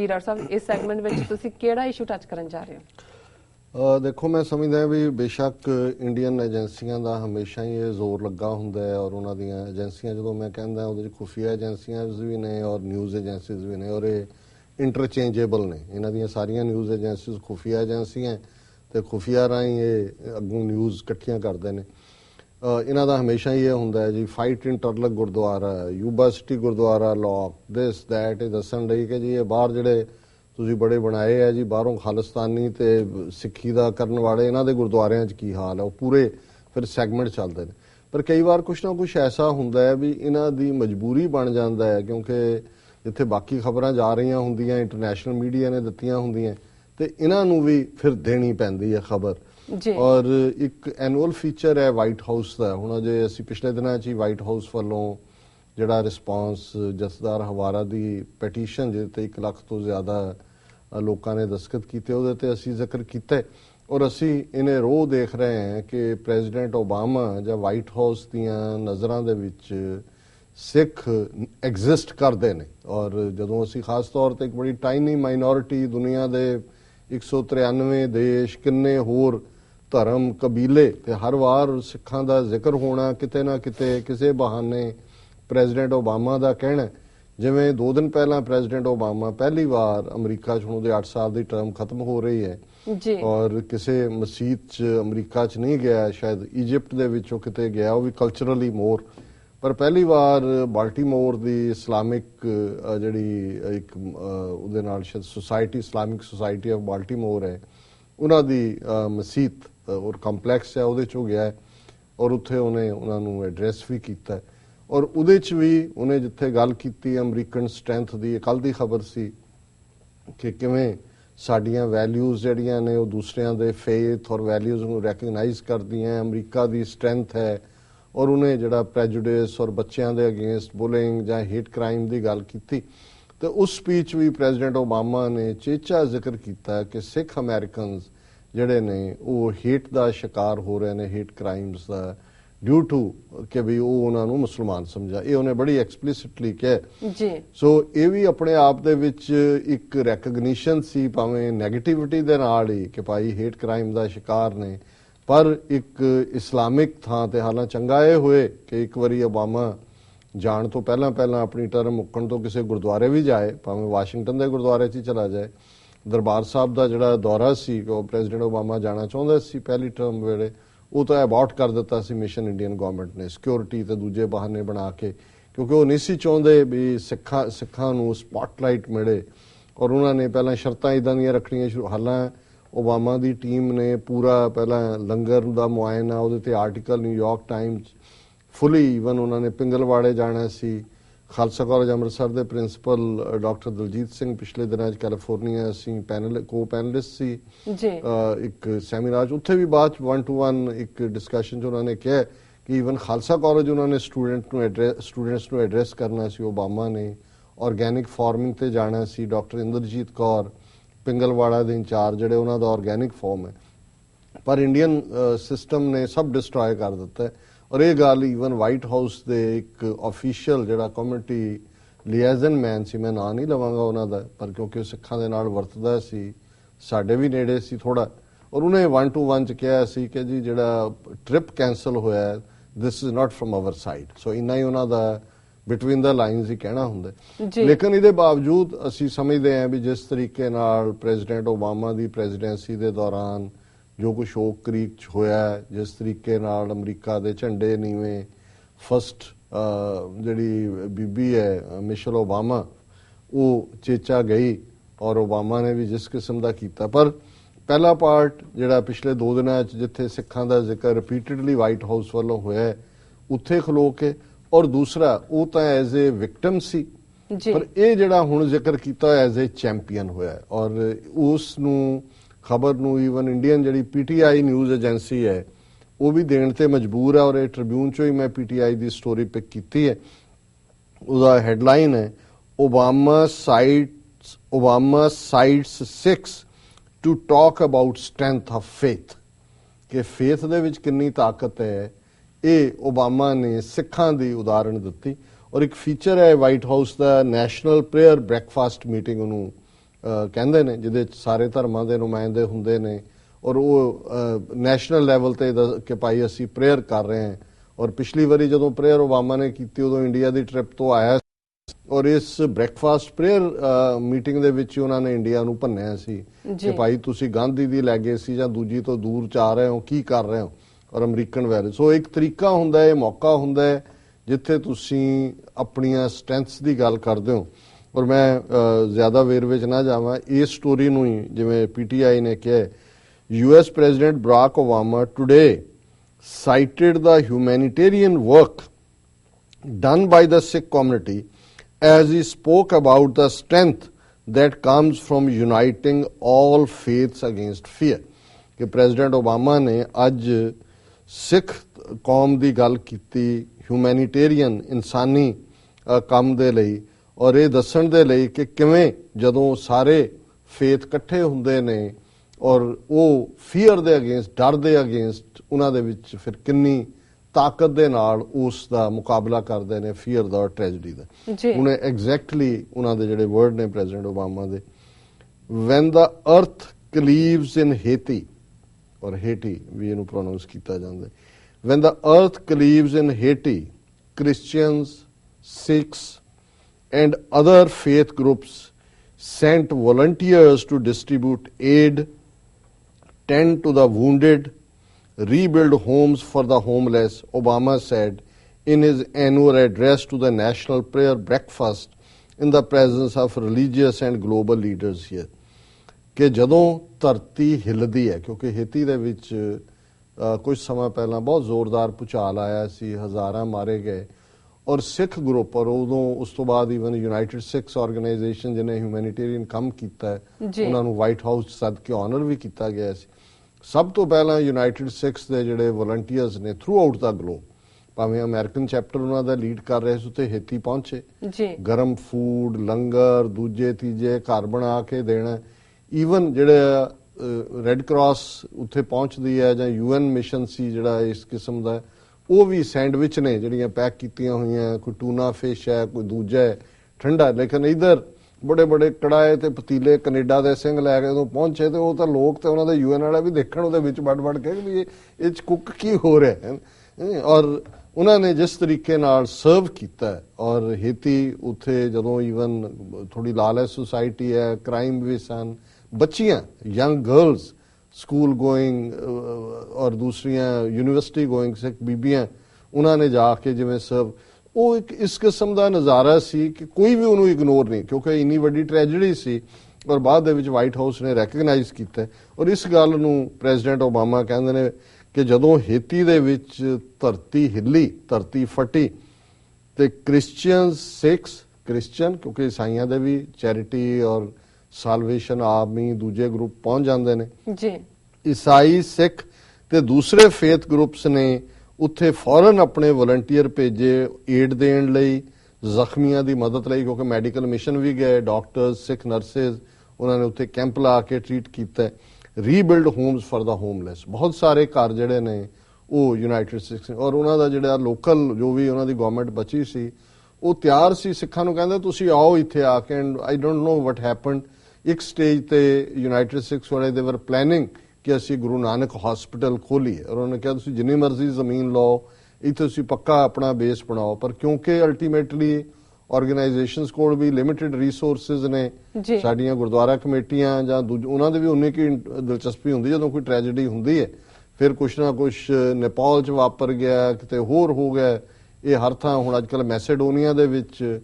ਜੀ ਡਾਕਟਰ ਸਾਹਿਬ, ਇਸ ਸੈਗਮੈਂਟ ਵਿੱਚ ਤੁਸੀਂ ਕਿਹੜਾ ਇਸ਼ੂ ਟੱਚ ਕਰਨ ਜਾ ਰਹੇ ਹੋ? ਦੇਖੋ, ਮੈਂ ਸਮਝਦਾ ਵੀ ਬੇਸ਼ੱਕ ਇੰਡੀਅਨ ਏਜੰਸੀਆਂ ਦਾ ਹਮੇਸ਼ਾ ਹੀ ਇਹ ਜ਼ੋਰ ਲੱਗਾ ਹੁੰਦਾ ਹੈ ਔਰ ਉਹਨਾਂ ਦੀਆਂ ਏਜੰਸੀਆਂ ਜਦੋਂ ਮੈਂ ਕਹਿੰਦਾ ਉਹਦੇ ਵਿੱਚ ਖੁਫੀਆ ਏਜੰਸੀਆਂ ਵੀ ਨੇ ਔਰ ਨਿਊਜ਼ ਏਜੰਸੀਜ਼ ਵੀ ਨੇ ਔਰ ਇਹ ਇੰਟਰਚੇਂਜੇਬਲ ਨੇ। ਇਹਨਾਂ ਦੀਆਂ ਸਾਰੀਆਂ ਨਿਊਜ਼ ਏਜੰਸੀਜ਼ ਖੁਫੀਆ ਏਜੰਸੀਆਂ ਤੇ ਖੁਫੀਆ ਰਾਹੀਂ ਇਹ ਅੱਗੋਂ ਨਿਊਜ਼ ਇਕੱਠੀਆਂ ਕਰਦੇ ਨੇ। ਇਹਨਾਂ ਦਾ ਹਮੇਸ਼ਾ ਹੀ ਇਹ ਹੁੰਦਾ ਹੈ ਜੀ ਫਾਈਟ ਇੰਟਰਲਕ ਗੁਰਦੁਆਰਾ ਯੂਨੀਵਰਸਿਟੀ ਗੁਰਦੁਆਰਾ ਲੋਕ ਦਿਸ ਦੈਟ ਇਹ ਦੱਸਣ ਲਈ ਕਿ ਜੀ ਇਹ ਬਾਹਰ ਜਿਹੜੇ ਤੁਸੀਂ ਬੜੇ ਬਣਾਏ ਆ ਜੀ, ਬਾਹਰੋਂ ਖਾਲਿਸਤਾਨੀ ਤੇ ਸਿੱਖੀ ਦਾ ਕਰਨ ਵਾਲੇ ਇਹਨਾਂ ਦੇ ਗੁਰਦੁਆਰਿਆਂ 'ਚ ਕੀ ਹਾਲ ਹੈ ਉਹ ਪੂਰੇ ਫਿਰ ਸੈਗਮੈਂਟ ਚੱਲਦੇ ਨੇ। ਪਰ ਕਈ ਵਾਰ ਕੁਛ ਨਾ ਕੁਛ ਐਸਾ ਹੁੰਦਾ ਹੈ ਵੀ ਇਹਨਾਂ ਦੀ ਮਜਬੂਰੀ ਬਣ ਜਾਂਦਾ ਹੈ, ਕਿਉਂਕਿ ਜਿੱਥੇ ਬਾਕੀ ਖਬਰਾਂ ਜਾ ਰਹੀਆਂ ਹੁੰਦੀਆਂ ਇੰਟਰਨੈਸ਼ਨਲ ਮੀਡੀਆ ਨੇ ਦਿੱਤੀਆਂ ਹੁੰਦੀਆਂ, ਤੇ ਇਹਨਾਂ ਨੂੰ ਵੀ ਫਿਰ ਦੇਣੀ ਪੈਂਦੀ ਹੈ ਖਬਰ। ਔਰ ਇੱਕ ਐਨੂਅਲ ਫੀਚਰ ਹੈ ਵਾਈਟ ਹਾਊਸ ਦਾ। ਹੁਣ ਅਜੇ ਅਸੀਂ ਪਿਛਲੇ ਦਿਨਾਂ 'ਚ ਹੀ ਵਾਈਟ ਹਾਊਸ ਵੱਲੋਂ ਜਿਹੜਾ ਰਿਸਪਾਂਸ ਜਸਦਾਰ ਹਵਾਰਾ ਦੀ ਪਟੀਸ਼ਨ ਜਿਹਦੇ ਤੇ 1 ਲੱਖ ਤੋਂ ਜ਼ਿਆਦਾ ਲੋਕਾਂ ਨੇ ਦਸਤਖਤ ਕੀਤੇ, ਉਹਦੇ ਤੇ ਅਸੀਂ ਜ਼ਿਕਰ ਕੀਤਾ ਔਰ ਅਸੀਂ ਇਹਨੇ ਰੋਹ ਦੇਖ ਰਹੇ ਹਾਂ ਕਿ ਪ੍ਰੈਜ਼ੀਡੈਂਟ ਓਬਾਮਾ ਜਾਂ ਵਾਈਟ ਹਾਊਸ ਦੀਆਂ ਨਜ਼ਰਾਂ ਦੇ ਵਿੱਚ ਸਿੱਖ ਐਗਜ਼ਿਸਟ ਕਰਦੇ ਨੇ। ਔਰ ਜਦੋਂ ਅਸੀਂ ਖਾਸ ਤੌਰ ਤੇ ਇੱਕ ਬੜੀ ਟਾਈਨੀ ਮਾਈਨੋਰਿਟੀ ਦੁਨੀਆ ਦੇ 193 ਦੇਸ਼ ਕਿੰਨੇ ਹੋਰ ਧਰਮ ਕਬੀਲੇ ਤੇ ਹਰ ਵਾਰ ਸਿੱਖਾਂ ਦਾ ਜ਼ਿਕਰ ਹੋਣਾ ਕਿਤੇ ਨਾ ਕਿਤੇ ਕਿਸੇ ਬਹਾਨੇ ਪ੍ਰੈਜ਼ੀਡੈਂਟ ਓਬਾਮਾ ਦਾ ਕਹਿਣਾ। ਜਿਵੇਂ 2 ਦਿਨ ਪਹਿਲਾਂ ਪ੍ਰੈਜ਼ੀਡੈਂਟ ਓਬਾਮਾ ਪਹਿਲੀ ਵਾਰ ਅਮਰੀਕਾ 'ਚ ਹੁਣ ਉਹਦੇ 8 ਸਾਲ ਦੀ ਟਰਮ ਖਤਮ ਹੋ ਰਹੀ ਹੈ। ਜੀ। ਔਰ ਕਿਸੇ ਮਸਜਿਦ 'ਚ ਅਮਰੀਕਾ 'ਚ ਨਹੀਂ ਗਿਆ ਸ਼ਾਇਦ ਇਜਿਪਟ ਦੇ ਵਿੱਚੋਂ ਕਿਤੇ ਗਿਆ ਉਹ ਵੀ ਕਲਚਰਲੀ ਮੋਰ ਪਰ ਪਹਿਲੀ ਵਾਰ ਬਾਲਟੀਮੋਰ ਦੀ ਇਸਲਾਮਿਕ ਜਿਹੜੀ ਇੱਕ ਉਹਦੇ ਨਾਲ ਸ਼ਾਇਦ society Islamic society of Baltimore ਹੈ ਉਹਨਾਂ ਦੀ ਮਸਜਿਦ ਔਰ ਕੰਪਲੈਕਸ ਹੈ, ਉਹਦੇ 'ਚੋਂ ਗਿਆ ਔਰ ਉੱਥੇ ਉਹਨੇ ਉਹਨਾਂ ਨੂੰ ਐਡਰੈਸ ਵੀ ਕੀਤਾ ਔਰ ਉਹਦੇ 'ਚ ਵੀ ਉਹਨੇ ਜਿੱਥੇ ਗੱਲ ਕੀਤੀ ਅਮਰੀਕਨ ਸਟਰੈਂਥ ਦੀ ਕੱਲ ਦੀ ਖਬਰ ਸੀ ਕਿ ਕਿਵੇਂ ਸਾਡੀਆਂ ਵੈਲਿਊਜ਼ ਜਿਹੜੀਆਂ ਨੇ, ਉਹ ਦੂਸਰਿਆਂ ਦੇ ਫੇਥ ਔਰ ਵੈਲਿਊਜ਼ ਨੂੰ ਰੈਕਗਨਾਈਜ਼ ਕਰਦੀਆਂ ਅਮਰੀਕਾ ਦੀ ਸਟਰੈਂਥ ਹੈ। ਔਰ ਉਹਨੇ ਜਿਹੜਾ ਪ੍ਰੈਜੁਡਿਸ ਔਰ ਬੱਚਿਆਂ ਦੇ ਅਗੇਂਸਟ ਬੁਲਿੰਗ ਜਾਂ ਹੇਟ ਕ੍ਰਾਈਮ ਦੀ ਗੱਲ ਕੀਤੀ। ਤੇ ਉਸ ਸਪੀਚ ਵੀ ਪ੍ਰੈਜ਼ੀਡੈਂਟ ਓਬਾਮਾ ਨੇ ਚੇਚਾ ਜ਼ਿਕਰ ਕੀਤਾ ਕਿ ਸਿੱਖ ਅਮਰੀਕਨਸ ਜਿਹੜੇ ਨੇ ਉਹ ਹੇਟ ਦਾ ਸ਼ਿਕਾਰ ਹੋ ਰਹੇ ਨੇ ਹੇਟ ਕ੍ਰਾਈਮਸ ਦਾ ਡਿਊ ਟੂ ਕਿ ਵੀ ਉਹ ਉਹਨਾਂ ਨੂੰ ਮੁਸਲਮਾਨ ਸਮਝਾ ਇਹ ਉਹਨੇ ਬੜੀ ਐਕਸਪਲਿਸਿਟਲੀ ਕਿਹਾ। ਜੀ। ਸੋ ਇਹ ਵੀ ਆਪਣੇ ਆਪ ਦੇ ਵਿੱਚ ਇੱਕ ਰੈਕਗਨੀਸ਼ਨ ਸੀ ਭਾਵੇਂ 네ਗੇਟਿਵਿਟੀ ਦੇ ਨਾਲ ਹੀ ਕਿ ਭਾਈ ਹੇਟ ਕ੍ਰਾਈਮ ਦਾ ਸ਼ਿਕਾਰ ਨੇ ਪਰ ਇੱਕ ਇਸਲਾਮਿਕ ਥਾਂ ਤੇ ਹਾਲਾਂ ਚੰਗਾ ਇਹ ਹੋਏ ਕਿ ਇੱਕ ਵਾਰੀ ਓਬਾਮਾ ਜਾਣ ਤੋਂ ਪਹਿਲਾਂ ਪਹਿਲਾਂ ਆਪਣੀ ਟਰਮ ਮੁੱਕਣ ਤੋਂ ਕਿਸੇ ਗੁਰਦੁਆਰੇ ਵੀ ਜਾਏ ਭਾਵੇਂ ਵਾਸ਼ਿੰਗਟਨ ਦੇ ਗੁਰਦੁਆਰੇ 'ਚ ਹੀ ਚਲਾ ਜਾਏ ਦਰਬਾਰ ਸਾਹਿਬ ਦਾ ਜਿਹੜਾ ਦੌਰਾ ਸੀ, ਉਹ ਪ੍ਰੈਜ਼ੀਡੈਂਟ ਓਬਾਮਾ ਜਾਣਾ ਚਾਹੁੰਦਾ ਸੀ ਪਹਿਲੀ ਟਰਮ ਵੇਲੇ, ਉਹ ਤਾਂ ਅਬਾਰਟ ਕਰ ਦਿੱਤਾ ਸੀ ਮਿਸ਼ਨ ਇੰਡੀਅਨ ਗਵਰਨਮੈਂਟ ਨੇ, ਸਿਕਿਉਰਿਟੀ ਤੇ ਦੂਜੇ ਬਹਾਨੇ ਬਣਾ ਕੇ, ਕਿਉਂਕਿ ਉਹ ਨਹੀਂ ਸੀ ਚਾਹੁੰਦੇ ਵੀ ਸਿੱਖਾਂ ਸਿੱਖਾਂ ਨੂੰ ਸਪਾਟਲਾਈਟ ਮਿਲੇ, ਔਰ ਉਹਨਾਂ ਨੇ ਪਹਿਲਾਂ ਸ਼ਰਤਾਂ ਇਦਾਂ ਦੀਆਂ ਰੱਖਣੀਆਂ ਸ਼ੁਰੂ ਹਾਲਾਂ ਓਬਾਮਾ ਦੀ ਟੀਮ ਨੇ ਪੂਰਾ ਪਹਿਲਾਂ ਲੰਗਰ ਦਾ ਮੁਆਇਨਾ, ਉਹਦੇ ਤੇ article New York Times fully even ਉਹਨਾਂ ਨੇ ਪਿੰਗਲਵਾੜੇ ਜਾਣਾ ਸੀ ਖਾਲਸਾ ਕਾਲਜ ਅੰਮ੍ਰਿਤਸਰ ਦੇ ਪ੍ਰਿੰਸੀਪਲ ਡਾਕਟਰ ਦਲਜੀਤ ਸਿੰਘ ਪਿਛਲੇ ਦਿਨਾਂ 'ਚ ਕੈਲੀਫੋਰਨੀਆ ਅਸੀਂ ਪੈਨਲ ਕੋ ਪੈਨਲਿਸਟ ਸੀ। ਜੀ। ਇੱਕ ਸੈਮੀਨਾਰ ਉੱਥੇ ਵੀ ਬਾਅਦ 'ਚ 1 ਟੂ 1 ਇੱਕ ਡਿਸਕਸ਼ਨ 'ਚ ਉਹਨਾਂ ਨੇ ਕਿਹਾ ਕਿ ਇਵਨ ਖਾਲਸਾ ਕਾਲਜ ਉਹਨਾਂ ਨੇ ਸਟੂਡੈਂਟ ਨੂੰ ਐਡਰੈਸ ਸਟੂਡੈਂਟਸ ਨੂੰ ਐਡਰੈਸ ਕਰਨਾ ਸੀ ਓਬਾਮਾ ਨੇ। ਆਰਗੈਨਿਕ ਫਾਰਮਿੰਗ ਤੇ ਜਾਣਾ ਸੀ ਡਾਕਟਰ ਇੰਦਰਜੀਤ ਕੌਰ ਪਿੰਗਲਵਾੜਾ ਦੇ ਇੰਚਾਰਜ ਜਿਹੜੇ ਉਹਨਾਂ ਦਾ ਆਰਗੈਨਿਕ ਫਾਰਮ ਹੈ। ਪਰ ਇੰਡੀਅਨ ਸਿਸਟਮ ਨੇ ਸਭ ਡਿਸਟਰੋਏ ਕਰ ਦਿੱਤਾ ਹੈ। ਔਰ ਇਹ ਗੱਲ ਈਵਨ ਵਾਈਟ ਹਾਊਸ ਦੇ ਇੱਕ ਅਫੀਸ਼ੀਅਲ ਜਿਹੜਾ ਕਮਿਊਨਿਟੀ ਲਿਆਜ਼ਨ ਮੈਨ ਸੀ ਮੈਂ ਨਾਂ ਨਹੀਂ ਲਵਾਂਗਾ ਉਹਨਾਂ ਦਾ ਪਰ ਕਿਉਂਕਿ ਉਹ ਸਿੱਖਾਂ ਦੇ ਨਾਲ ਵਰਤਦਾ ਸੀ ਸਾਡੇ ਵੀ ਨੇੜੇ ਸੀ ਥੋੜਾ ਔਰ ਉਹਨੇ 1 ਟੂ 1 ਚ ਕਿਹਾ ਸੀ ਕਿ ਜੀ ਜਿਹੜਾ ਟ੍ਰਿਪ ਕੈਨਸਲ ਹੋਇਆ this is not from our side so ਇੰਨਾ ਹੀ ਉਹਨਾਂ ਦਾ ਬਿਟਵੀਨ ਦਾ ਲਾਈਨਸ ਹੀ ਕਹਿਣਾ ਹੁੰਦਾ। ਲੇਕਿਨ ਇਹਦੇ ਬਾਵਜੂਦ ਅਸੀਂ ਸਮਝਦੇ ਹਾਂ ਵੀ ਜਿਸ ਤਰੀਕੇ ਨਾਲ ਪ੍ਰੈਜ਼ੀਡੈਂਟ ਓਬਾਮਾ ਦੀ ਪ੍ਰੈਜ਼ੀਡੈਂਸੀ ਦੇ ਦੌਰਾਨ ਜੋ ਕੁਝ ਓਕ ਕ੍ਰੀਕ ਚ ਹੋਇਆ ਹੈ, ਜਿਸ ਤਰੀਕੇ ਨਾਲ ਅਮਰੀਕਾ ਦੇ ਝੰਡੇ ਨੀਵੇਂ ਫਸਟ ਜਿਹੜੀ ਬੀਬੀ ਹੈ ਮਿਸ਼ਲ ਓਬਾਮਾ ਉਹ ਚੇਚਾ ਗਈ ਔਰ ਓਬਾਮਾ ਨੇ ਵੀ ਜਿਸ ਕਿਸਮ ਦਾ ਕੀਤਾ। ਪਰ ਪਹਿਲਾ ਪਾਰਟ ਜਿਹੜਾ ਪਿਛਲੇ 2 ਦਿਨਾਂ ਚ ਜਿੱਥੇ ਸਿੱਖਾਂ ਦਾ ਜ਼ਿਕਰ ਰਿਪੀਟਡਲੀ ਵਾਈਟ ਹਾਊਸ ਵੱਲੋਂ ਹੋਇਆ ਉੱਥੇ ਖਲੋ ਕੇ ਔਰ ਦੂਸਰਾ ਉਹ ਤਾਂ ਐਜ਼ ਅ ਵਿਕਟਮ ਸੀ। ਪਰ ਇਹ ਜਿਹੜਾ ਹੁਣ ਜ਼ਿਕਰ ਕੀਤਾ ਐਜ਼ ਅ ਚੈਂਪੀਅਨ ਹੋਇਆ ਔਰ ਉਸ ਨੂੰ ਖਬਰ ਨੂੰ ਈਵਨ ਇੰਡੀਅਨ ਜਿਹੜੀ ਪੀਟੀਆਈ ਨਿਊਜ਼ ਏਜੰਸੀ ਹੈ, ਉਹ ਵੀ ਦੇਣ ਤੇ ਮਜਬੂਰ ਹੈ ਔਰ ਇਹ ਟ੍ਰਿਬਿਊਨ ਚੋਂ ਹੀ ਮੈਂ ਪੀਟੀਆਈ ਦੀ ਸਟੋਰੀ ਪਿਕ ਕੀਤੀ ਹੈ। ਉਹਦਾ ਹੈਡਲਾਈਨ ਹੈ Obama cites Obama cites 6 to talk about strength of faith ਕਿ ਫੇਥ ਦੇ ਵਿੱਚ ਕਿੰਨੀ ਤਾਕਤ ਹੈ, ਇਹ ਓਬਾਮਾ ਨੇ ਸਿੱਖਾਂ ਦੀ ਉਦਾਹਰਣ ਦਿੱਤੀ। ਔਰ ਇੱਕ ਫੀਚਰ ਹੈ ਵਾਈਟ ਹਾਊਸ ਦਾ ਨੈਸ਼ਨਲ ਪ੍ਰੇਅਰ ਬ੍ਰੈਕਫਾਸਟ ਮੀਟਿੰਗ ਉਹਨੂੰ ਕਹਿੰਦੇ ਨੇ ਜਿਹਦੇ ਚ ਸਾਰੇ ਧਰਮਾਂ ਦੇ ਨੁਮਾਇੰਦੇ ਹੁੰਦੇ ਨੇ ਔਰ ਉਹ ਨੈਸ਼ਨਲ ਲੈਵਲ ਤੇ ਕਿ ਭਾਈ ਅਸੀਂ ਪ੍ਰੇਅਰ ਕਰ ਰਹੇ ਹਾਂ। ਔਰ ਪਿਛਲੀ ਵਾਰੀ ਜਦੋਂ ਪ੍ਰੇਅਰ ਓਬਾਮਾ ਨੇ ਕੀਤੀ ਉਦੋਂ ਇੰਡੀਆ ਦੀ ਟ੍ਰਿਪ ਤੋਂ ਆਇਆ ਔਰ ਇਸ ਬ੍ਰੈਕਫਾਸਟ ਪ੍ਰੇਅਰ ਮੀਟਿੰਗ ਦੇ ਵਿੱਚ ਉਹਨਾਂ ਨੇ ਇੰਡੀਆ ਨੂੰ ਭੰਨਿਆ ਸੀ। ਕਿ ਭਾਈ ਤੁਸੀਂ ਗਾਂਧੀ ਦੀ ਲੈਗੇਸੀ ਜਾਂ ਦੂਜੀ ਤੋਂ ਦੂਰ ਜਾ ਰਹੇ ਹੋ ਕੀ ਕਰ ਰਹੇ ਹੋ? ਔਰ ਅਮਰੀਕਨ ਵੈਲਿਊ ਸੋ ਇੱਕ ਤਰੀਕਾ ਹੁੰਦਾ ਹੈ ਮੌਕਾ ਹੁੰਦਾ ਹੈ ਜਿੱਥੇ ਤੁਸੀਂ ਆਪਣੀਆਂ ਸਟਰੈਂਥਸ ਦੀ ਗੱਲ ਕਰਦੇ ਹੋ। ਔਰ ਮੈਂ ਅਹ, ਜ਼ਿਆਦਾ ਵੇਰਵੇ ਚ ਨਾ ਜਾਵਾਂ ਇਸ ਸਟੋਰੀ ਨੂੰ ਹੀ ਜਿਵੇਂ ਪੀਟੀਆਈ ਨੇ ਕਿਹਾ US president Barack Obama today cited the humanitarian work done by the Sikh community as he spoke about the strength that comes from uniting all faiths against fear ਕਿ ਪ੍ਰੈਜ਼ੀਡੈਂਟ ਓਬਾਮਾ ਨੇ ਅੱਜ ਸਿੱਖ ਕੌਮ ਦੀ ਗੱਲ ਕੀਤੀ humanitarian ਇਨਸਾਨੀ ਅ, ਕੰਮ ਦੇ ਲਈ ਔਰ ਇਹ ਦੱਸਣ ਦੇ ਲਈ ਕਿ ਕਿਵੇਂ ਜਦੋਂ ਸਾਰੇ ਫੇਥ ਇਕੱਠੇ ਹੁੰਦੇ ਨੇ ਔਰ ਉਹ ਫੀਅਰ ਦੇ ਅਗੇਂਸਟ ਡਰ ਦੇ ਅਗੇਂਸਟ ਉਹਨਾਂ ਦੇ ਵਿੱਚ ਫਿਰ ਕਿੰਨੀ ਤਾਕਤ ਦੇ ਨਾਲ ਉਸ ਦਾ ਮੁਕਾਬਲਾ ਕਰਦੇ ਨੇ ਫੀਅਰ ਦਾ ਔਰ ਟ੍ਰੈਜੇਡੀ ਦਾ। ਉਹਨੇ ਐਗਜ਼ੈਕਟਲੀ ਉਹਨਾਂ ਦੇ ਜਿਹੜੇ ਵਰਡ ਨੇ ਪ੍ਰੈਜ਼ੀਡੈਂਟ ਓਬਾਮਾ ਦੇ। When the earth cleaves in Haiti ਔਰ ਹੇਟੀ ਵੀ ਇਹਨੂੰ ਪ੍ਰੋਨਾਂਸ ਕੀਤਾ ਜਾਂਦਾ ਹੈ। When the earth cleaves in Haiti Christians Sikhs and other faith groups sent volunteers to distribute aid tend to the wounded rebuild homes for the homeless obama said in his annual address to the national prayer breakfast in the presence of religious and global leaders here ਕਿ ਜਦੋਂ ਧਰਤੀ ਹਿੱਲਦੀ ਹੈ ਕਿਉਂਕਿ ਹੇਤੀ ਦੇ ਵਿੱਚ ਅ, ਕੁਝ ਸਮਾਂ ਪਹਿਲਾਂ ਬਹੁਤ ਜ਼ੋਰਦਾਰ ਭੁਚਾਲ ਆਇਆ ਸੀ ਹਜ਼ਾਰਾਂ ਮਾਰੇ ਗਏ ਔਰ ਸਿੱਖ ਗਰੁੱਪ ਔਰ ਉਦੋਂ ਉਸ ਤੋਂ ਬਾਅਦ ਇਵਨ ਯੂਨਾਈਟਿਡ ਸਿੱਖਸ ਆਰਗੇਨਾਈਜੇਸ਼ਨ ਜਿਹਨੇ ਹਿਊਮੈਨਿਟੇਰੀਅਨ ਕੰਮ ਕੀਤਾ ਹੈ। ਉਹਨਾਂ ਨੂੰ ਵਾਈਟ ਹਾਊਸ ਸੱਦ ਕੇ ਆਨਰ ਵੀ ਕੀਤਾ ਗਿਆ ਸੀ। ਸਭ ਤੋਂ ਪਹਿਲਾਂ ਯੂਨਾਈਟਿਡ ਸਿੱਖਸ ਦੇ ਜਿਹੜੇ ਵਲੰਟੀਅਰਸ ਨੇ ਥਰੂ ਆਊਟ ਦਾ ਗਲੋਬ ਭਾਵੇਂ ਅਮਰੀਕਨ ਚੈਪਟਰ ਉਹਨਾਂ ਦਾ ਲੀਡ ਕਰ ਰਹੇ ਸੀ ਉੱਥੇ ਹੇਤੀ ਪਹੁੰਚੇ। ਜੀ। ਗਰਮ ਫੂਡ ਲੰਗਰ ਦੂਜੇ ਤੀਜੇ ਘਰ ਬਣਾ ਕੇ ਦੇਣਾ। ਈਵਨ ਜਿਹੜੇ ਰੈੱਡ ਕਰਾਸ ਉੱਥੇ ਪਹੁੰਚਦੀ ਹੈ ਜਾਂ ਯੂਐਨ ਮਿਸ਼ਨ ਸੀ ਜਿਹੜਾ ਇਸ ਕਿਸਮ ਦਾ ਉਹ ਵੀ ਸੈਂਡਵਿਚ ਨੇ ਜਿਹੜੀਆਂ ਪੈਕ ਕੀਤੀਆਂ ਹੋਈਆਂ, ਕੋਈ ਟੂਨਾ ਫਿਸ਼ ਹੈ, ਕੋਈ ਦੂਜਾ ਹੈ, ਠੰਡਾ ਲੇਕਿਨ ਇਧਰ ਬੜੇ ਬੜੇ ਕੜਾਏ ਤੇ ਪਤੀਲੇ ਕੈਨੇਡਾ ਦੇ ਸਿੰਘ ਲੈ ਕੇ ਉਦੋਂ ਪਹੁੰਚੇ ਤੇ ਉਹ ਤਾਂ ਲੋਕ ਤੇ ਉਹਨਾਂ ਦੇ ਯੂਐਨ ਵਾਲਾ ਵੀ ਦੇਖਣ, ਉਹਦੇ ਵਿੱਚ ਵੜ ਵੜ ਕੇ ਵੀ ਇਹ ਚ ਕੁੱਕ ਕੀ ਹੋ ਰਿਹਾ ਹੈ। ਔਰ ਉਹਨਾਂ ਨੇ ਜਿਸ ਤਰੀਕੇ ਨਾਲ ਸਰਵ ਕੀਤਾ ਔਰ ਹੇਤੀ ਉੱਥੇ ਜਦੋਂ ਈਵਨ ਥੋੜੀ ਲਾਲਚ ਸੁਸਾਇਟੀ ਹੈ ਕ੍ਰਾਈਮ ਵੀ ਸਨ, ਬੱਚੀਆਂ young girls school going uh, uh, ਔਰ ਦੂਸਰੀਆਂ ਯੂਨੀਵਰਸਿਟੀ ਗੋਇੰਗ ਸਿੱਖ ਬੀਬੀਆਂ, ਉਹਨਾਂ ਨੇ ਜਾ ਕੇ ਜਿਵੇਂ ਸਭ, ਉਹ ਇੱਕ ਇਸ ਕਿਸਮ ਦਾ ਨਜ਼ਾਰਾ ਸੀ ਕਿ ਕੋਈ ਵੀ ਉਹਨੂੰ ਇਗਨੋਰ ਨਹੀਂ, ਕਿਉਂਕਿ ਇੰਨੀ ਵੱਡੀ ਟ੍ਰੈਜੇਡੀ ਸੀ, ਔਰ ਬਾਅਦ ਦੇ ਵਿੱਚ ਵਾਈਟ ਹਾਊਸ ਨੇ ਰੈਕਗਨਾਈਜ਼ ਕੀਤਾ। ਔਰ ਇਸ ਗੱਲ ਨੂੰ ਪ੍ਰੈਜ਼ੀਡੈਂਟ ਓਬਾਮਾ ਕਹਿੰਦੇ ਨੇ ਕਿ ਜਦੋਂ ਹੇਤੀ ਦੇ ਵਿੱਚ ਧਰਤੀ ਹਿੱਲੀ, ਧਰਤੀ ਫਟੀ, ਤੇ ਕ੍ਰਿਸਚੀਅਨਸ ਸਿੱਖਸ ਕ੍ਰਿਸਚੀਅਨ ਕਿਉਂਕਿ ਈਸਾਈਆਂ ਦੇ ਵੀ ਚੈਰਿਟੀ ਔਰ ਸਾਲਵੇਸ਼ਨ ਆਰਮੀ ਦੂਜੇ ਗਰੁੱਪ ਪਹੁੰਚ ਜਾਂਦੇ ਨੇ। ਜੀ। ਈਸਾਈ ਸਿੱਖ ਤੇ ਦੂਸਰੇ ਫੇਥ ਗਰੁੱਪਸ ਨੇ ਉੱਥੇ ਫੌਰਨ ਆਪਣੇ ਵਲੰਟੀਅਰ ਭੇਜੇ ਏਡ ਦੇਣ ਲਈ ਜ਼ਖਮੀਆਂ ਦੀ ਮਦਦ ਲਈ ਕਿਉਂਕਿ ਮੈਡੀਕਲ ਮਿਸ਼ਨ ਵੀ ਗਏ ਡਾਕਟਰਸ ਸਿੱਖ ਨਰਸਸ ਉਹਨਾਂ ਨੇ ਉੱਥੇ ਕੈਂਪ ਲਾ ਕੇ ਟ੍ਰੀਟ ਕੀਤਾ। Rebuild homes for the homeless ਬਹੁਤ ਸਾਰੇ ਘਰ ਜਿਹੜੇ ਨੇ ਉਹ ਯੂਨਾਈਟਿਡ ਸਿੱਖਸ ਔਰ ਉਹਨਾਂ ਦਾ ਜਿਹੜਾ ਲੋਕਲ ਜੋ ਵੀ ਉਹਨਾਂ ਦੀ ਗਵਰਨਮੈਂਟ ਬਚੀ ਸੀ ਉਹ ਤਿਆਰ ਸੀ। ਸਿੱਖਾਂ ਨੂੰ ਕਹਿੰਦੇ ਤੁਸੀਂ ਆਓ ਇੱਥੇ ਆ ਕੇ and I don't know what happened ਇੱਕ ਸਟੇਜ ਤੇ ਯੂਨਾਈਟਿਡ ਸਿੱਖਸ ਵਾਲੇ ਦੇ ਵਰ ਪਲੈਨਿੰਗ ਕਿ ਅਸੀਂ ਗੁਰੂ ਨਾਨਕ ਹਸਪੀਟਲ ਖੋਲੀਏ। ਔਰ ਉਹਨਾਂ ਨੇ ਕਿਹਾ ਤੁਸੀਂ ਜਿੰਨੀ ਮਰਜ਼ੀ ਜ਼ਮੀਨ ਲਓ ਇੱਥੇ ਤੁਸੀਂ ਪੱਕਾ ਆਪਣਾ ਬੇਸ ਬਣਾਓ। ਪਰ ਕਿਉਂਕਿ ਅਲਟੀਮੇਟਲੀ ਆਰਗੇਨਾਈਜੇਸ਼ਨਸ ਕੋਲ ਵੀ ਲਿਮਿਟਿਡ ਰਿਸੋਰਸਸ ਨੇ। ਸਾਡੀਆਂ ਗੁਰਦੁਆਰਾ ਕਮੇਟੀਆਂ ਜਾਂ ਉਹਨਾਂ ਦੇ ਵੀ ਉਨੀ ਕੀ ਦਿਲਚਸਪੀ ਹੁੰਦੀ ਜਦੋਂ ਕੋਈ ਟ੍ਰੈਜੇਡੀ ਹੁੰਦੀ ਹੈ ਫਿਰ ਕੁਛ ਨਾ ਕੁਛ ਨੇਪਾਲ 'ਚ ਵਾਪਰ ਗਿਆ ਕਿਤੇ ਹੋਰ ਹੋ ਗਿਆ। ਇਹ ਹਰ ਥਾਂ ਹੁਣ ਅੱਜਕੱਲ ਮੈਸੇਡੋਨੀਆ ਦੇ ਵਿੱਚ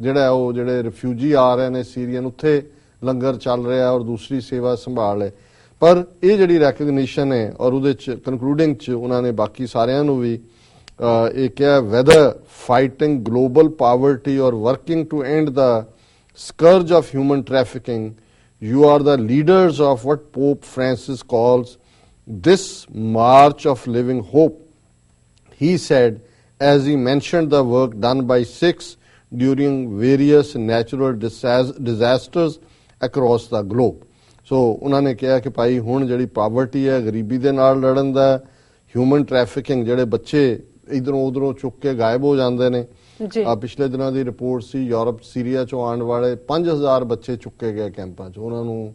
ਜਿਹੜਾ ਉਹ ਜਿਹੜੇ ਰਿਫਿਊਜੀ ਆ ਰਹੇ ਨੇ ਸੀਰੀਅਨ ਉੱਥੇ ਲੰਗਰ ਚੱਲ ਰਿਹਾ ਔਰ ਦੂਸਰੀ ਸੇਵਾ ਸੰਭਾਲ ਹੈ ਪਰ ਇਹ ਜਿਹੜੀ ਰੈਕਗਨੀਸ਼ਨ ਹੈ ਔਰ ਉਹਦੇ ਚ ਕਨਕਲੂਡਿੰਗ ਚ ਉਹਨਾਂ ਨੇ ਬਾਕੀ ਸਾਰਿਆਂ ਨੂੰ ਵੀ ਅਹ, ਇਹ ਕਿਹਾ whether fighting global poverty or working to end the scourge of human trafficking, you are the leaders of what Pope Francis calls this march of living hope. He said, as he mentioned the work done by Sikhs during various natural disas- disasters across the globe. So ਉਹਨਾਂ ਨੇ ਕਿਹਾ ਕਿ ਭਾਈ ਹੁਣ ਜਿਹੜੀ poverty ਹੈ ਗਰੀਬੀ ਦੇ ਨਾਲ ਲੜਨ ਦਾ ਹਿਊਮਨ ਟ੍ਰੈਫਿਕਿੰਗ ਜਿਹੜੇ ਬੱਚੇ ਇਧਰੋਂ ਉਧਰੋਂ ਚੁੱਕ ਕੇ ਗਾਇਬ ਹੋ ਜਾਂਦੇ ਨੇ ਜੀ। ਆ ਪਿਛਲੇ ਦਿਨਾਂ ਦੀ ਰਿਪੋਰਟ ਸੀ ਯੂਰਪ ਸੀਰੀਆ ਚੋਂ ਆਉਣ ਵਾਲੇ 5000 ਬੱਚੇ ਚੁੱਕੇ ਗਏ ਕੈਂਪਾਂ 'ਚ ਉਹਨਾਂ ਨੂੰ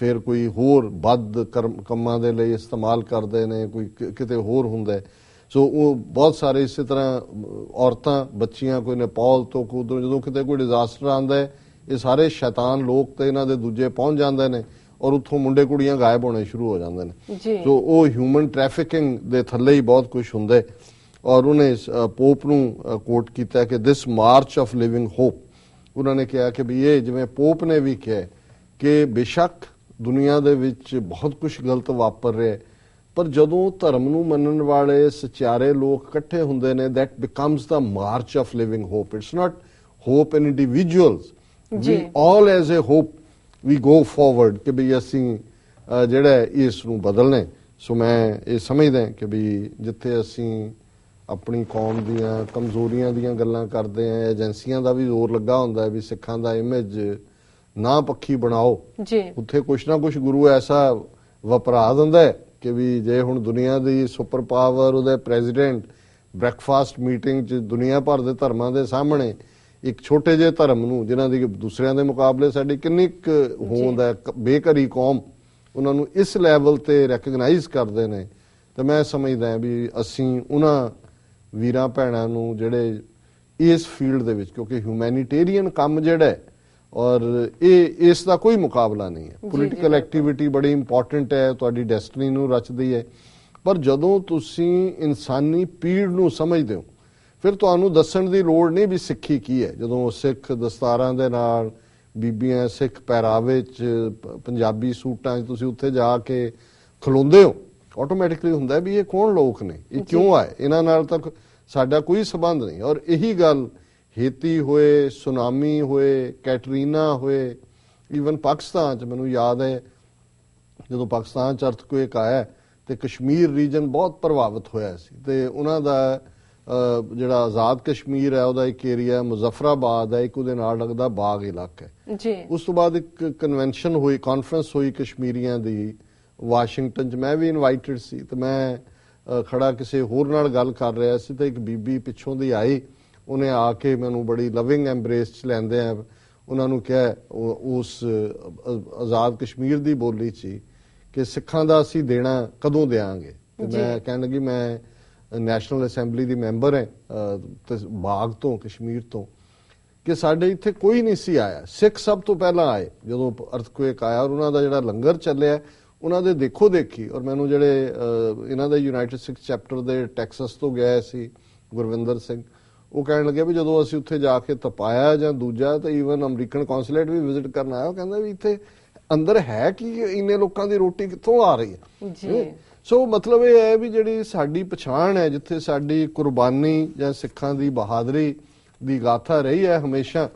ਫਿਰ ਕੋਈ ਹੋਰ ਵੱਧ ਕੰਮਾਂ ਦੇ ਲਈ ਇਸਤੇਮਾਲ ਕਰਦੇ ਨੇ ਕੋਈ ਕਿਤੇ ਹੋਰ ਹੁੰਦਾ। ਸੋ ਉਹ ਬਹੁਤ ਸਾਰੇ ਇਸੇ ਤਰ੍ਹਾਂ ਔਰਤਾਂ ਬੱਚੀਆਂ ਕੋਈ ਨੇਪਾਲ ਤੋਂ ਕੋਈ ਉੱਧਰੋਂ ਜਦੋਂ ਕਿਤੇ ਕੋਈ ਡਿਜ਼ਾਸਟਰ ਆਉਂਦਾ ਹੈ ਇਹ ਸਾਰੇ ਸ਼ੈਤਾਨ ਲੋਕ ਤੇ ਇਹਨਾਂ ਦੇ ਦੂਜੇ ਪਹੁੰਚ ਜਾਂਦੇ ਨੇ ਔਰ ਉੱਥੋਂ ਮੁੰਡੇ ਕੁੜੀਆਂ ਗਾਇਬ ਹੋਣੇ ਸ਼ੁਰੂ ਹੋ ਜਾਂਦੇ ਨੇ। ਜੀ। ਸੋ ਉਹ ਹਿਊਮਨ ਟ੍ਰੈਫਿਕਿੰਗ ਦੇ ਥੱਲੇ ਹੀ ਬਹੁਤ ਕੁਝ ਹੁੰਦਾ ਔਰ ਉਹਨੇ ਪੋਪ ਨੂੰ ਕੋਟ ਕੀਤਾ ਕਿ this march of living hope ਉਹਨਾਂ ਨੇ ਕਿਹਾ ਕਿ ਵੀ ਇਹ ਜਿਵੇਂ ਪੋਪ ਨੇ ਵੀ ਕਿਹਾ ਕਿ ਬੇਸ਼ੱਕ ਦੁਨੀਆ ਦੇ ਵਿੱਚ ਬਹੁਤ ਕੁਝ ਗਲਤ ਵਾਪਰ ਰਿਹਾ ਪਰ ਜਦੋਂ ਧਰਮ ਨੂੰ ਮੰਨਣ ਵਾਲੇ ਸਚਿਆਰੇ ਲੋਕ ਇਕੱਠੇ ਹੁੰਦੇ ਨੇ that becomes the march of living hope it's not hope in individuals ਜੀ। we all as a hope we go forward ਕਿ ਵੀ ਅਸੀਂ ਅ, ਜਿਹੜਾ ਇਸ ਨੂੰ ਬਦਲਣਾ। ਸੋ ਮੈਂ ਇਹ ਸਮਝਦਾ ਕਿ ਵੀ ਜਿੱਥੇ ਅਸੀਂ ਆਪਣੀ ਕੌਮ ਦੀਆਂ ਕਮਜ਼ੋਰੀਆਂ ਦੀਆਂ ਗੱਲਾਂ ਕਰਦੇ ਆ ਏਜੰਸੀਆਂ ਦਾ ਵੀ ਜ਼ੋਰ ਲੱਗਾ ਹੁੰਦਾ ਵੀ ਸਿੱਖਾਂ ਦਾ ਇਮੇਜ ਨਾ ਪੱਖੀ ਬਣਾਓ ਜੀ ਉੱਥੇ ਕੁਛ ਨਾ ਕੁਛ ਗੁਰੂ ਐਸਾ ਵਪਰਾ ਦਿੰਦਾ ਕਿ ਵੀ ਜੇ ਹੁਣ ਦੁਨੀਆ ਦੀ ਸੁਪਰ ਪਾਵਰ ਉਹਦੇ ਪ੍ਰੈਜ਼ੀਡੈਂਟ ਬ੍ਰੈਕਫਾਸਟ ਮੀਟਿੰਗ 'ਚ ਦੁਨੀਆ ਭਰ ਦੇ ਧਰਮਾਂ ਦੇ ਸਾਹਮਣੇ ਇੱਕ ਛੋਟੇ ਜਿਹੇ ਧਰਮ ਨੂੰ ਜਿਨ੍ਹਾਂ ਦੀ ਦੂਸਰਿਆਂ ਦੇ ਮੁਕਾਬਲੇ ਸਾਡੀ ਕਿੰਨੀ ਕੁ ਹੋਂਦ ਹੈ ਬੇਘਰੀ ਕੌਮ ਉਹਨਾਂ ਨੂੰ ਇਸ ਲੈਵਲ ਤੇ ਰੈਕਗਨਾਈਜ਼ ਕਰਦੇ ਨੇ। ਤੇ ਮੈਂ ਸਮਝਦਾ ਹਾਂ ਵੀ ਅਸੀਂ ਉਹਨਾਂ ਵੀਰਾਂ ਭੈਣਾਂ ਨੂੰ ਜਿਹੜੇ ਇਸ ਫੀਲਡ ਦੇ ਵਿੱਚ ਕਿਉਂਕਿ ਹਿਊਮੈਨਿਟੇਰੀਅਨ ਕੰਮ ਜਿਹੜਾ ਹੈ ਔਰ ਇਹ ਇਸ ਦਾ ਕੋਈ ਮੁਕਾਬਲਾ ਨਹੀਂ ਹੈ। ਪੋਲੀਟੀਕਲ। ਐਕਟੀਵਿਟੀ ਬੜੀ ਇੰਪੋਰਟੈਂਟ ਹੈ ਤੁਹਾਡੀ ਡੈਸਟੀਨੀ ਨੂੰ ਰਚਦੀ ਹੈ। ਪਰ ਜਦੋਂ ਤੁਸੀਂ ਇਨਸਾਨੀ ਪੀੜ ਨੂੰ ਸਮਝਦੇ ਹੋ ਫਿਰ ਤੁਹਾਨੂੰ ਦੱਸਣ ਦੀ ਲੋੜ ਨਹੀਂ ਵੀ ਸਿੱਖੀ ਕੀ ਹੈ। ਜਦੋਂ ਸਿੱਖ ਦਸਤਾਰਾਂ ਦੇ ਨਾਲ ਬੀਬੀਆਂ ਸਿੱਖ ਪਹਿਰਾਵੇ ਚ ਪੰਜਾਬੀ ਸੂਟਾਂ 'ਚ ਤੁਸੀਂ ਉੱਥੇ ਜਾ ਕੇ ਖਲੋਂਦੇ ਹੋ ਆਟੋਮੈਟਿਕਲੀ ਹੁੰਦਾ ਵੀ ਇਹ ਕੌਣ ਲੋਕ ਨੇ ਇਹ ਕਿਉਂ ਆਏ? ਇਹਨਾਂ ਨਾਲ ਤਾਂ ਸਾਡਾ ਕੋਈ ਸਬੰਧ ਨਹੀਂ। ਔਰ ਇਹੀ ਗੱਲ ਹੇਤੀ ਹੋਏ ਸੁਨਾਮੀ ਹੋਏ ਕੈਟਰੀਨਾ ਹੋਏ ਈਵਨ ਪਾਕਿਸਤਾਨ ਚ ਮੈਨੂੰ ਯਾਦ ਹੈ ਜਦੋਂ ਪਾਕਿਸਤਾਨ ਚ ਅਰਥਕੁਏਕ ਆਇਆ ਤੇ ਕਸ਼ਮੀਰ ਰੀਜਨ ਬਹੁਤ ਪ੍ਰਭਾਵਿਤ ਹੋਇਆ ਸੀ ਤੇ ਉਹਨਾਂ ਦਾ ਜਿਹੜਾ ਆਜ਼ਾਦ ਕਸ਼ਮੀਰ ਹੈ ਉਹਦਾ ਇੱਕ ਏਰੀਆ ਮੁਜ਼ੱਫਰਾਬਾਦ ਹੈ ਇੱਕ ਉਹਦੇ ਨਾਲ ਲੱਗਦਾ ਬਾਗ ਇਲਾਕਾ ਹੈ। ਜੀ। ਉਸ ਤੋਂ ਬਾਅਦ ਇੱਕ ਕਨਵੈਨਸ਼ਨ ਹੋਈ ਕਾਨਫਰੰਸ ਹੋਈ ਕਸ਼ਮੀਰੀਆਂ ਦੀ ਵਾਸ਼ਿੰਗਟਨ 'ਚ। ਮੈਂ ਵੀ ਇਨਵਾਈਟਡ ਸੀ ਤੇ ਮੈਂ ਖੜਾ ਕਿਸੇ ਹੋਰ ਨਾਲ ਗੱਲ ਕਰ ਰਿਹਾ ਸੀ ਤੇ ਇੱਕ ਬੀਬੀ ਪਿੱਛੋਂ ਦੀ ਆਈ। ਉਹਨੇ ਆ ਕੇ ਮੈਨੂੰ ਬੜੀ ਲਵਿੰਗ ਐਮਬ੍ਰੇਸ 'ਚ ਲੈਂਦੇ ਆ। ਉਹਨਾਂ ਨੂੰ ਕਿਹਾ ਉਸ ਆਜ਼ਾਦ ਕਸ਼ਮੀਰ ਦੀ ਬੋਲੀ 'ਚ ਕਿ ਸਿੱਖਾਂ ਦਾ ਅਸੀਂ ਦੇਣਾ ਕਦੋਂ ਦੇਾਂਗੇ ਤੇ। ਮੈਂ ਕਹਿਣ ਲੱਗੀ ਮੈਂ ਨੈਸ਼ਨਲ ਅਸੈਂਬਲੀ ਦੀ ਮੈਂਬਰ ਹੈ ਤੇ ਬਾਗ ਤੋਂ, ਕਸ਼ਮੀਰ ਤੋਂ, ਕਿ ਸਾਡੇ ਇੱਥੇ ਕੋਈ ਨਹੀਂ ਸੀ ਆਇਆ। ਸਿੱਖ ਸਭ ਤੋਂ ਪਹਿਲਾਂ ਆਏ, ਜਦੋਂ ਅਰਥਕੁਏਕ ਆਇਆ ਔਰ ਉਹਨਾਂ ਦਾ ਜਿਹੜਾ ਲੰਗਰ ਚੱਲਿਆ, ਉਹਨਾਂ ਦੇ ਦੇਖੋ ਦੇਖੀ ਔਰ ਮੈਨੂੰ ਜਿਹੜੇ ਇਹਨਾਂ ਦੇ ਯੂਨਾਈਟਿਡ ਸਿੱਖ ਚੈਪਟਰ ਦੇ ਟੈਕਸਸ ਤੋਂ ਗਿਆ ਸੀ, ਗੁਰਵਿੰਦਰ ਸਿੰਘ, ਉਹ ਕਹਿਣ ਲੱਗੇ ਵੀ ਜਦੋਂ ਅਸੀਂ ਉੱਥੇ ਜਾ ਕੇ ਤਪਾਇਆ ਜਾਂ ਦੂਜਾ ਤਾਂ ਈਵਨ ਅਮਰੀਕਨ ਕੌਂਸੂਲੇਟ ਵੀ ਵਿਜ਼ਿਟ ਕਰਨ ਆਇਆ, ਉਹ ਕਹਿੰਦਾ ਵੀ ਇੱਥੇ ਅੰਦਰ ਹੈ ਕਿ, ਇੰਨੇ ਲੋਕਾਂ ਦੀ ਰੋਟੀ ਕਿੱਥੋਂ ਆ ਰਹੀ ਹੈ? ਜੀ। ਸੋ ਮਤਲਬ ਇਹ ਹੈ ਵੀ ਜਿਹੜੀ ਸਾਡੀ ਪਛਾਣ ਹੈ ਜਿੱਥੇ ਸਾਡੀ ਕੁਰਬਾਨੀ ਜਾਂ ਸਿੱਖਾਂ ਦੀ ਬਹਾਦਰੀ ਦੀ ਗਾਥਾ ਰਹੀ ਹੈ ਹਮੇਸ਼ਾ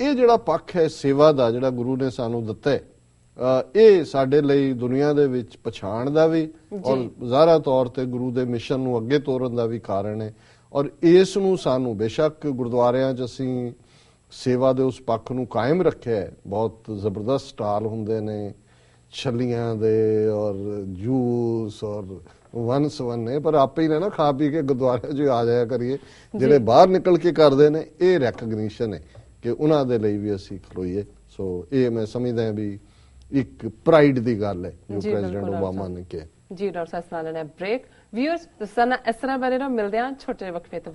ਇਹ ਜਿਹੜਾ ਪੱਖ ਹੈ ਸੇਵਾ ਦਾ ਜਿਹੜਾ ਗੁਰੂ ਨੇ ਸਾਨੂੰ ਦਿੱਤਾ ਹੈ ਇਹ ਸਾਡੇ ਲਈ ਦੁਨੀਆ ਦੇ ਵਿੱਚ ਪਛਾਣ ਦਾ ਵੀ ਔਰ ਜ਼ਾਹਰਾ ਤੌਰ ਤੇ ਗੁਰੂ ਦੇ ਮਿਸ਼ਨ ਨੂੰ ਅੱਗੇ ਤੋਰਨ ਦਾ ਵੀ ਕਾਰਨ ਹੈ। ਔਰ ਇਸ ਨੂੰ ਸਾਨੂੰ ਬੇਸ਼ੱਕ ਗੁਰਦੁਆਰਿਆਂ 'ਚ ਅਸੀਂ ਸੇਵਾ ਦੇ ਉਸ ਪੱਖ ਨੂੰ ਕਾਇਮ ਰੱਖਿਆ ਹੈ। ਬਹੁਤ ਜ਼ਬਰਦਸਤ ਸਟਾਲ ਹੁੰਦੇ ਨੇ ਛੱਲੀਆਂ ਦੇ ਔਰ ਜੂਸ ਔਰ ਵਨ ਸਵੰਨੇ ਪਰ ਆਪੇ ਹੀ ਨਾ ਨਾ ਖਾ ਪੀ ਕੇ ਗੁਰਦੁਆਰੇ 'ਚ ਆ ਜਾਇਆ ਕਰੀਏ। ਜਿਹੜੇ ਬਾਹਰ ਨਿਕਲ ਕੇ ਕਰਦੇ ਨੇ ਇਹ ਰੈਕਗਨੀਸ਼ਨ ਹੈ ਕਿ ਉਹਨਾਂ ਦੇ ਲਈ ਵੀ ਅਸੀਂ ਖਲੋਈਏ। ਸੋ ਇਹ ਮੈਂ ਸਮਝਦਾ ਵੀ ਇੱਕ ਪ੍ਰਾਈਡ ਦੀ ਗੱਲ ਹੈ ਜੋ ਜੀ, ਪ੍ਰੈਜ਼ੀਡੈਂਟ ਓਬਾਮਾ ਨੇ ਕਿਹਾ ਜੀ ਡਾਕਟਰ ਸਾਹਿਬ ਨਾਲ ਲੈਣਾ ਬ੍ਰੇਕ ਵਿਊਅਰਸ ਤਰ੍ਹਾਂ ਇਸ ਤਰ੍ਹਾਂ ਬਾਰੇ ਨਾ ਮਿਲਦੇ ਹਾਂ ਛੋਟੇ ਵਕਫੇ ਤੋਂ